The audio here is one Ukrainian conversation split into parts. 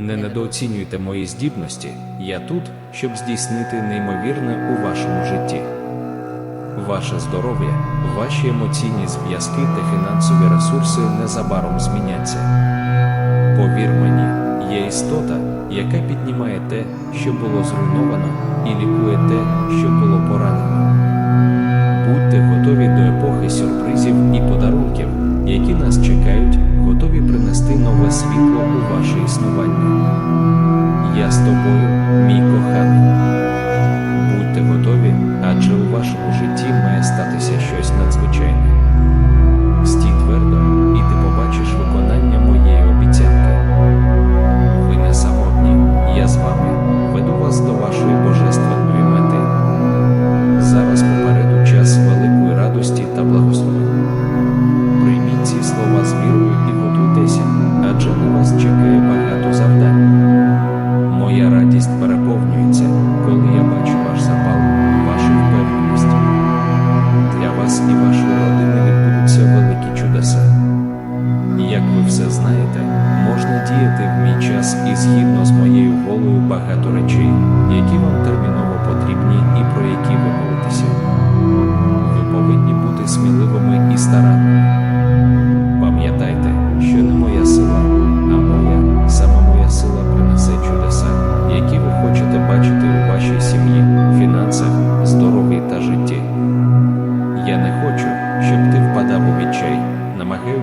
Не недооцінюйте мої здібності, я тут, щоб здійснити неймовірне у вашому житті. Ваше здоров'я, ваші емоційні зв'язки та фінансові ресурси незабаром зміняться. Повір мені, є істота, яка піднімає те, що було зруйновано, і лікує те, що було поранено. Будьте готові до епохи сюрпризів і подарунків, які нас чекають, готові принести нове світло у ваш.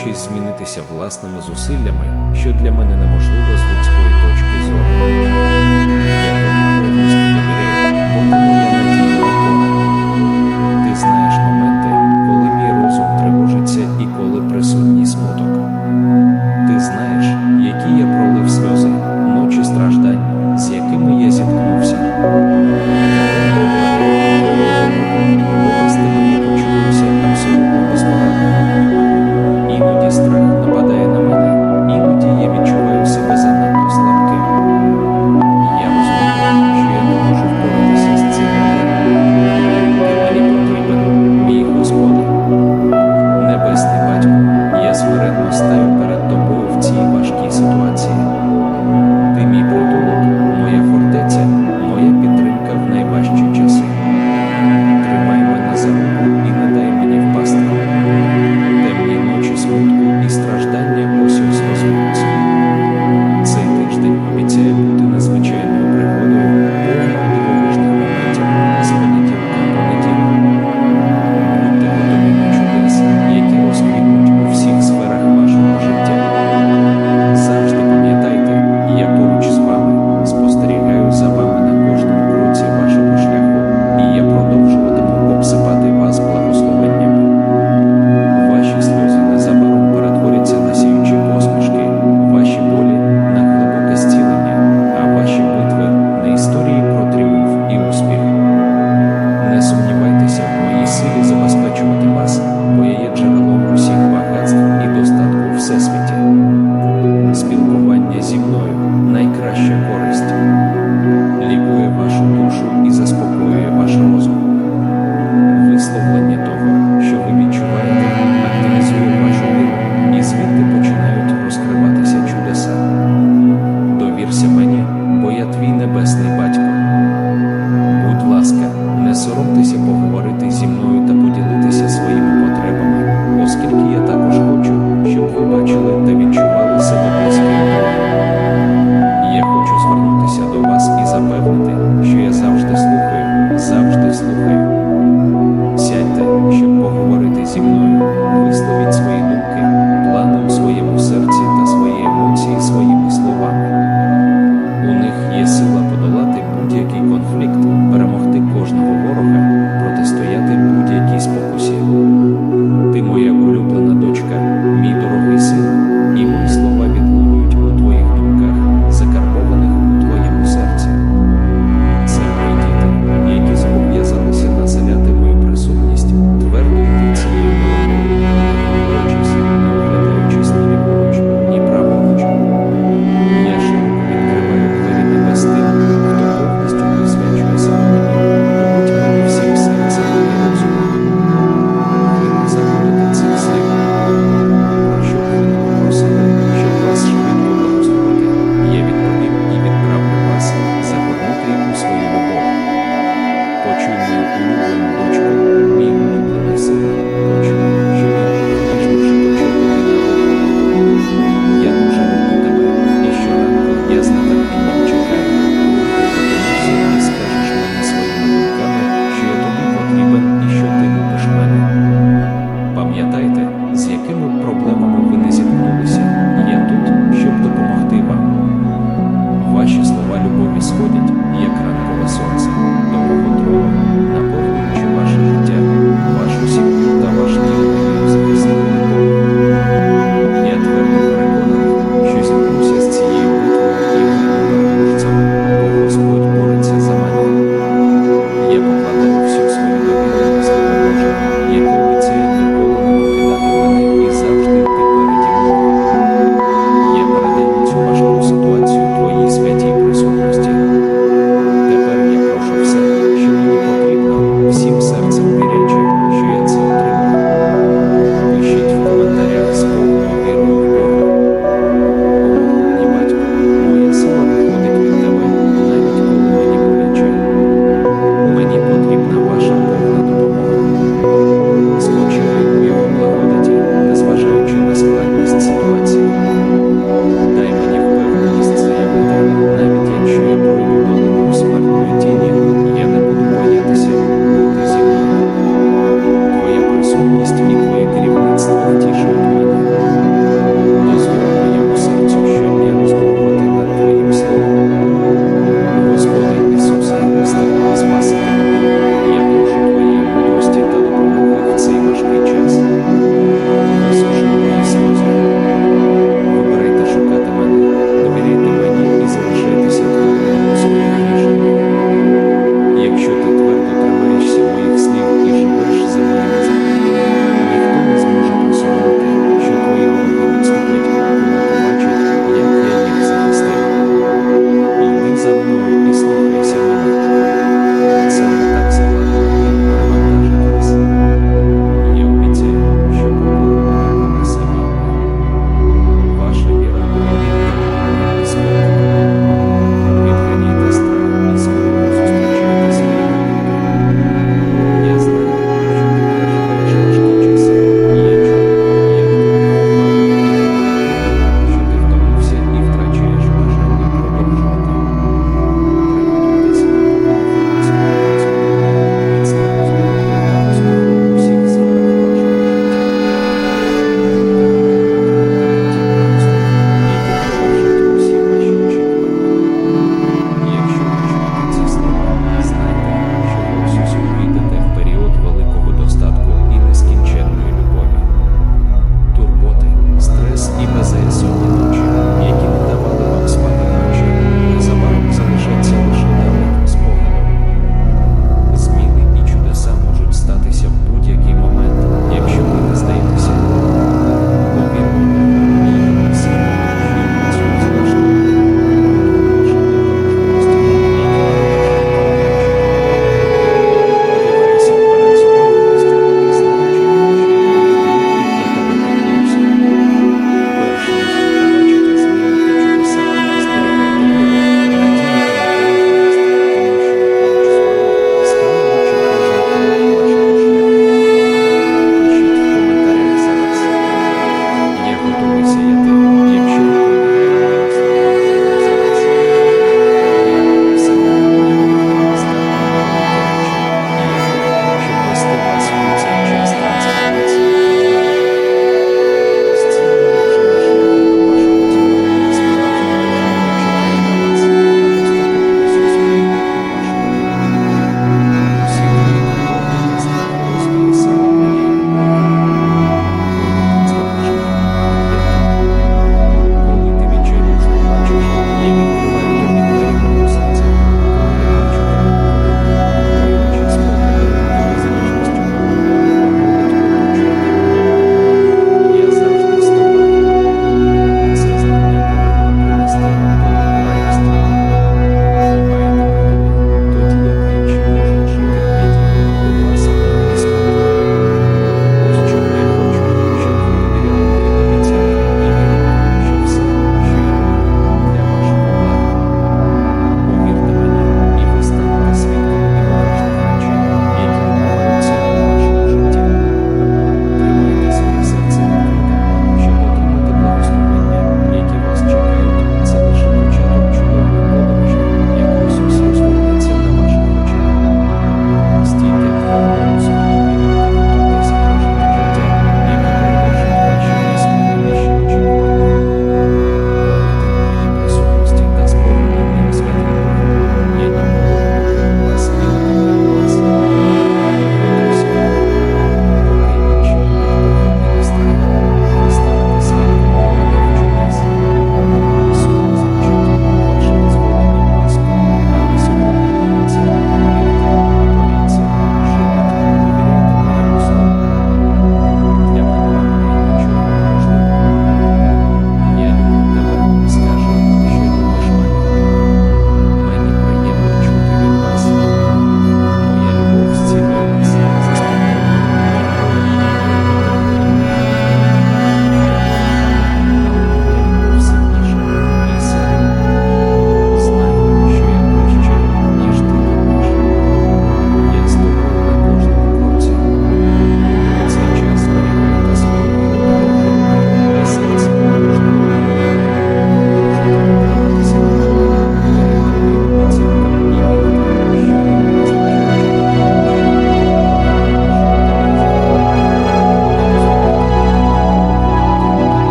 намагаючись змінитися власними зусиллями, що для мене неможливо з людської точки зору.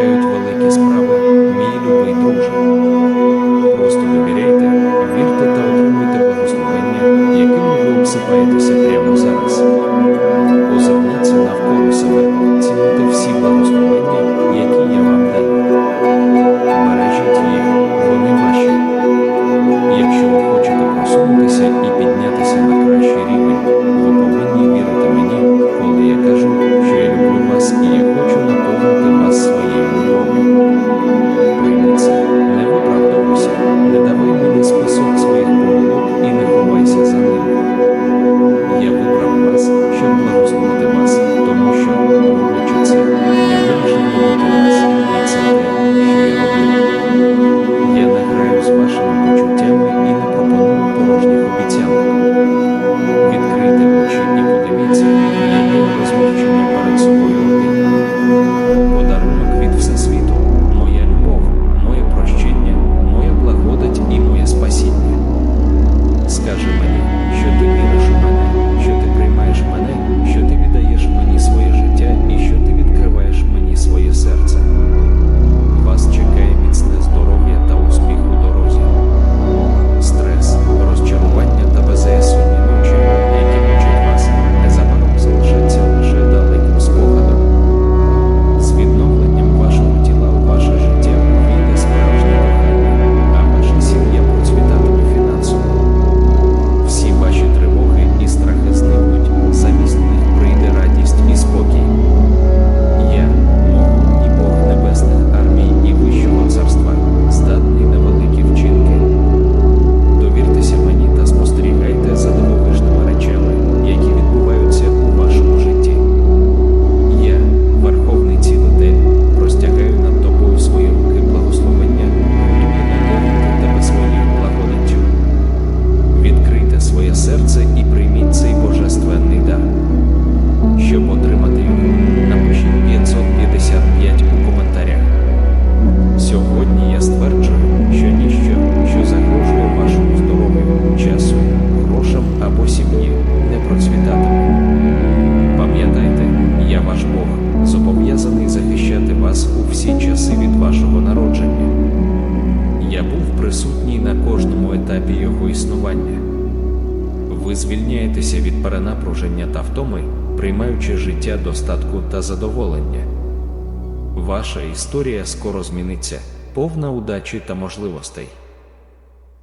okay не існування. Ви звільняєтеся від перенапруження та втоми, приймаючи життя достатку та задоволення. Ваша історія скоро зміниться, повна удачі та можливостей.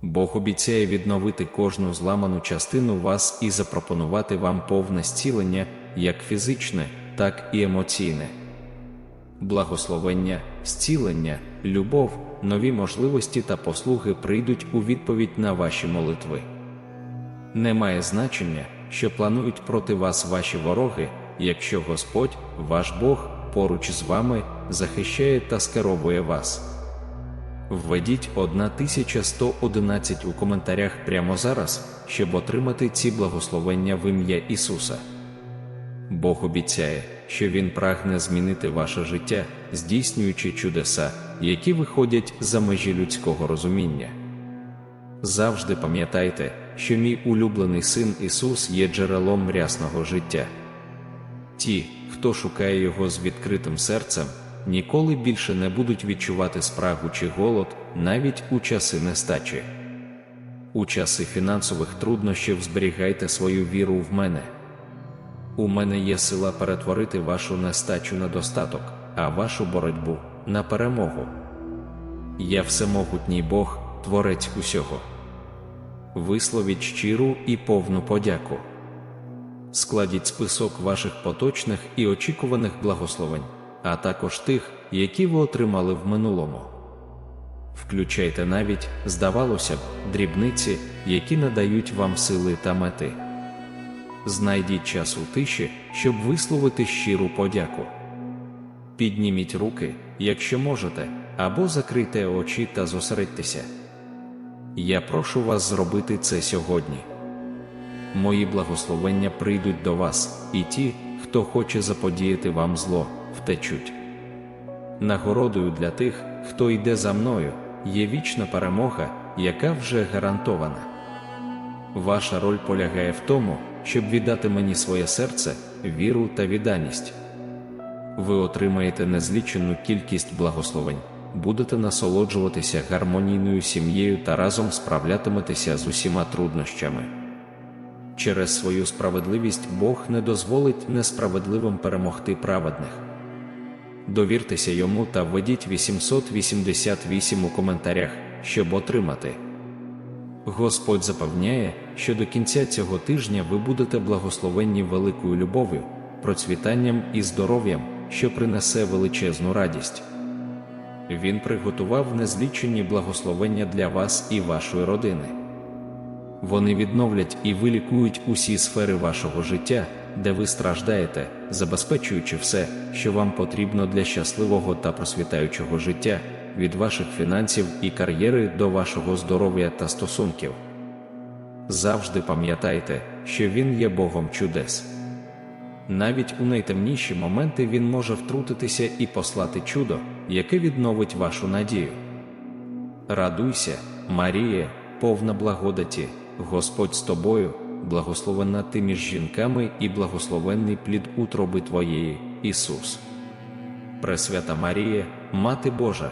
Бог обіцяє відновити кожну зламану частину вас і запропонувати вам повне зцілення, як фізичне, так і емоційне. Благословення, зцілення, любов, нові можливості та послуги прийдуть у відповідь на ваші молитви. Немає значення, що планують проти вас ваші вороги, якщо Господь, ваш Бог, поруч з вами захищає та скеровує вас. Введіть 1111 у коментарях прямо зараз, щоб отримати ці благословення в ім'я Ісуса. Бог обіцяє, що Він прагне змінити ваше життя, здійснюючи чудеса, які виходять за межі людського розуміння. Завжди пам'ятайте, що мій улюблений син Ісус є джерелом рясного життя. Ті, хто шукає Його з відкритим серцем, ніколи більше не будуть відчувати спрагу чи голод навіть у часи нестачі. У часи фінансових труднощів зберігайте свою віру в мене. У мене є сила перетворити вашу нестачу на достаток, а вашу боротьбу на перемогу. Я всемогутній Бог, творець усього. Висловіть щиру і повну подяку. Складіть список ваших поточних і очікуваних благословень, а також тих, які ви отримали в минулому. Включайте навіть, здавалося б, дрібниці, які надають вам сили та мети. Знайдіть час у тиші, щоб висловити щиру подяку. Підніміть руки, якщо можете, або закрийте очі та зосередьтеся. Я прошу вас зробити це сьогодні. Мої благословення прийдуть до вас, і ті, хто хоче заподіяти вам зло, втечуть. Нагородою для тих, хто йде за мною, є вічна перемога, яка вже гарантована. Ваша роль полягає в тому, щоб віддати мені своє серце, віру та відданість. Ви отримаєте незлічену кількість благословень, будете насолоджуватися гармонійною сім'єю та разом справлятиметеся з усіма труднощами. Через свою справедливість Бог не дозволить несправедливим перемогти праведних. Довіртеся йому та введіть 888 у коментарях, щоб отримати. Господь запевняє, що до кінця цього тижня ви будете благословенні великою любов'ю, процвітанням і здоров'ям, що принесе величезну радість. Він приготував незлічені благословення для вас і вашої родини. Вони відновлять і вилікують усі сфери вашого життя, де ви страждаєте, забезпечуючи все, що вам потрібно для щасливого та просвітаючого життя, від ваших фінансів і кар'єри до вашого здоров'я та стосунків. Завжди пам'ятайте, що Він є Богом чудес. Навіть у найтемніші моменти Він може втрутитися і послати чудо, яке відновить вашу надію. Радуйся, Марія, повна благодаті, Господь з тобою, благословенна ти між жінками і благословенний плід утроби Твоєї, Ісус. Пресвята Марія, Мати Божа,